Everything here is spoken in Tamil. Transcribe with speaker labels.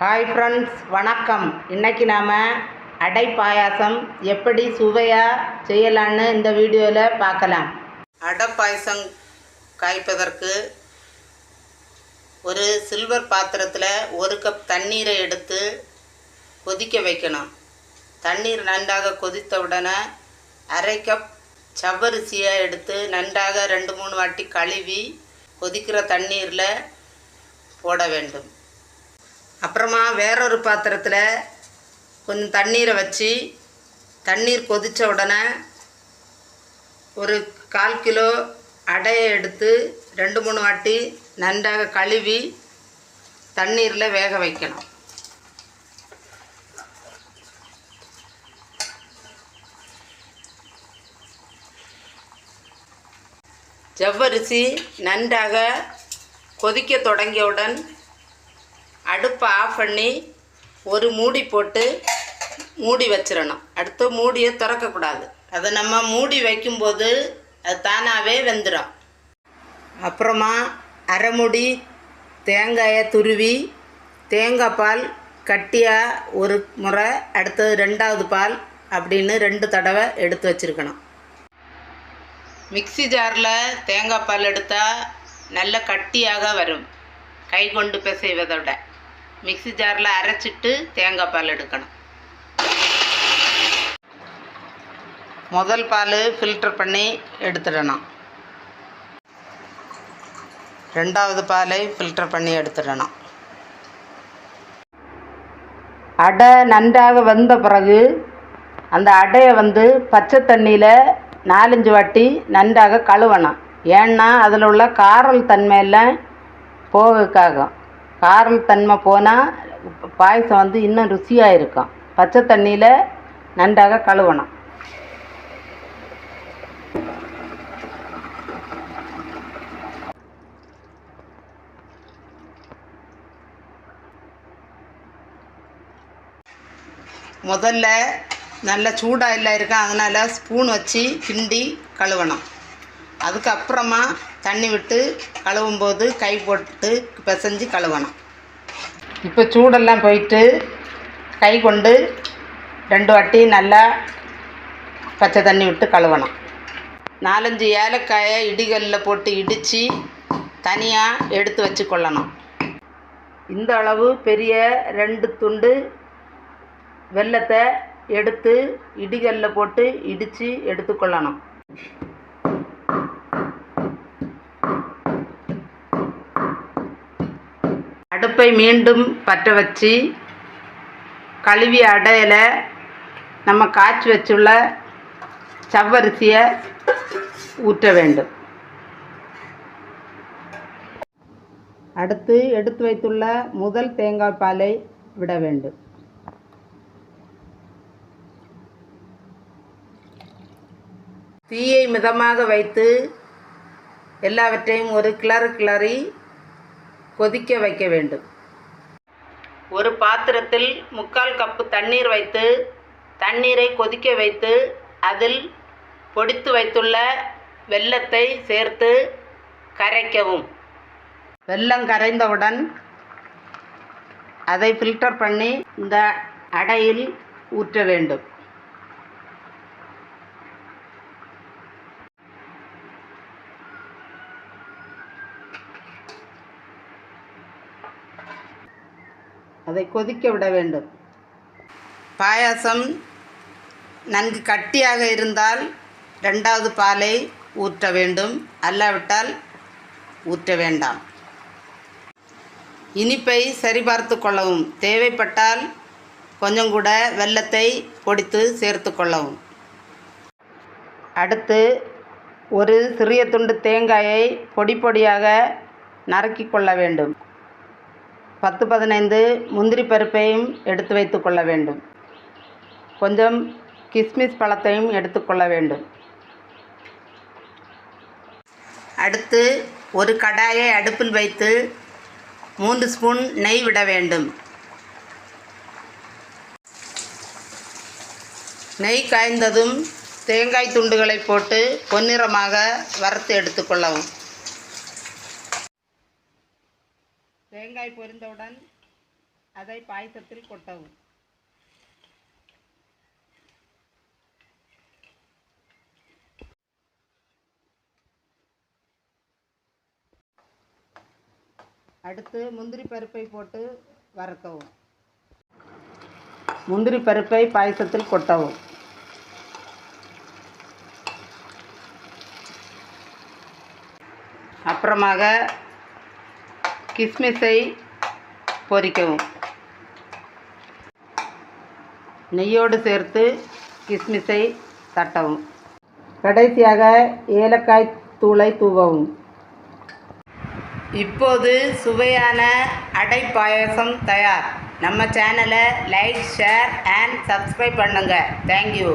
Speaker 1: ஹாய் ஃப்ரெண்ட்ஸ் வணக்கம். இன்னைக்கு நாம் அடை பாயாசம் எப்படி சுவையாக செய்யலான்னு இந்த வீடியோவில் பார்க்கலாம். அடை பாயசம் காய்ப்பதற்கு ஒரு சில்வர் பாத்திரத்தில் ஒரு கப் தண்ணீரை எடுத்து கொதிக்க வைக்கணும். தண்ணீர் நன்றாக கொதித்த உடனே அரை கப் சவ்வரிசியை எடுத்து நன்றாக ரெண்டு மூணு வாட்டி கழுவி கொதிக்கிற தண்ணீரில் போட வேண்டும். அப்புறமா வேறொரு பாத்திரத்தில் கொஞ்சம் தண்ணீரை வச்சு தண்ணீர் கொதித்த உடனே ஒரு கால் கிலோ அடையை எடுத்து ரெண்டு மூணு வாட்டி நன்றாக கழுவி தண்ணீரில் வேக வைக்கணும். ஜவ்வரிசி நன்றாக கொதிக்க தொடங்கியவுடன் அடுப்பை ஆஃப் பண்ணி ஒரு மூடி போட்டு மூடி வச்சிடணும். அடுத்து மூடியை திறக்கக்கூடாது. அதை நம்ம மூடி வைக்கும்போது அது தானாகவே வெந்துடும். அப்புறமா அரைமுடி தேங்காயை துருவி தேங்காய் பால் கட்டியாக ஒரு முறை அடுத்தது ரெண்டாவது பால் அப்படின்னு ரெண்டு தடவை எடுத்து வச்சுருக்கணும். மிக்ஸி ஜாரில் தேங்காய் பால் எடுத்தால் நல்ல கட்டியாக வரும். கை கொண்டு பிசைவதை விட. மிக்ஸி ஜாரில் அரைச்சிட்டு தேங்காய் பால் எடுக்கணும். முதல் பால் ஃபில்டர் பண்ணி எடுத்துடணும். ரெண்டாவது பாலை ஃபில்டர் பண்ணி எடுத்துடணும். அடை நன்றாக வெந்த பிறகு அந்த அடையை வந்து பச்சை தண்ணியில் நாலஞ்சு வாட்டி நன்றாக கழுவணும். ஏன்னா அதில் உள்ள காரல் தன்மையெல்லாம் போகக்காகும் காரத்தன்மை போனால் பாயசம் வந்து இன்னும் ருசியாக இருக்கும் பச்சை தண்ணியில் நன்றாக கழுவணும். முதல்ல நல்ல சூடாக இல்லை இருக்கும் அதனால் ஸ்பூன் வச்சு கிண்டி கழுவணும். அதுக்கப்புறமா தண்ணி விட்டு கழுவும் போது கை போட்டு பிசைஞ்சு கழுவணும். இப்போ சூடெல்லாம் போயிட்டு கை கொண்டு ரெண்டு வாட்டி நல்லா பச்சை தண்ணி விட்டு கழுவணும். நாலஞ்சு ஏலக்காயை இடிகளில் போட்டு இடித்து தனியாக எடுத்து வச்சு கொள்ளணும் இந்த அளவு பெரிய ரெண்டு துண்டு வெல்லத்தை எடுத்து இடிகளில் போட்டு இடித்து எடுத்துக்கொள்ளணும். அடுப்பை மீண்டும் பற்ற வச்சு கழுவி அடையில் நம்ம காய்ச்சி வச்சுள்ள சவ்வரிசியை ஊற்ற வேண்டும். அடுத்து எடுத்து வைத்துள்ள முதல் தேங்காய் பாலை விட வேண்டும். தீயை மிதமாக வைத்து எல்லாவற்றையும் ஒரு கிளறு கிளறி கொதிக்க வைக்க வேண்டும். ஒரு பாத்திரத்தில் முக்கால் கப்பு தண்ணீர் வைத்து தண்ணீரை கொதிக்க வைத்து அதில் பொடித்து வைத்துள்ள வெல்லத்தை சேர்த்து கரைக்கவும். வெல்லம் கரைந்தவுடன் அதை ஃபில்டர் பண்ணி இந்த அடையில் ஊற்ற வேண்டும். அதை கொதிக்க விட வேண்டும். பாயாசம் நன்கு கட்டியாக இருந்தால் ரெண்டாவது பாலை ஊற்ற வேண்டும். அல்லாவிட்டால் ஊற்ற வேண்டாம். இனிப்பை சரிபார்த்து கொள்ளவும். தேவைப்பட்டால் கொஞ்சம் கூட வெல்லத்தை பொடித்து சேர்த்து கொள்ளவும். அடுத்து ஒரு சிறிய துண்டு தேங்காயை பொடி பொடியாக நறுக்கி கொள்ள வேண்டும். பத்து பதினைந்து முந்திரி பருப்பையும் எடுத்து வைத்து கொள்ள வேண்டும். கொஞ்சம் கிஸ்மிஸ் பழத்தையும் எடுத்துக்கொள்ள வேண்டும். அடுத்து ஒரு கடாயை அடுப்பில் வைத்து மூன்று ஸ்பூன் நெய் விட வேண்டும். நெய் காய்ந்ததும் தேங்காய் துண்டுகளை போட்டு பொன்னிறமாக வறுத்து எடுத்துக்கொள்ளவும் தேங்காய் பொரிந்தவுடன் அதை பாயசத்தில் கொட்டவும். அடுத்து முந்திரி பருப்பை போட்டு வறுக்கவும். முந்திரி பருப்பை பாயசத்தில் கொட்டவும். அப்புறமாக கிஸ்மிஸை பொரிக்கவும் நெய்யோடு சேர்த்து கிஸ்மிஸை தட்டவும். கடைசியாக ஏலக்காய் தூளை தூவவும். இப்போது சுவையான அடை பாயசம் தயார். நம்ம சேனலை லைக் ஷேர் அண்ட் சப்ஸ்கிரைப் பண்ணுங்கள் தேங்க்யூ.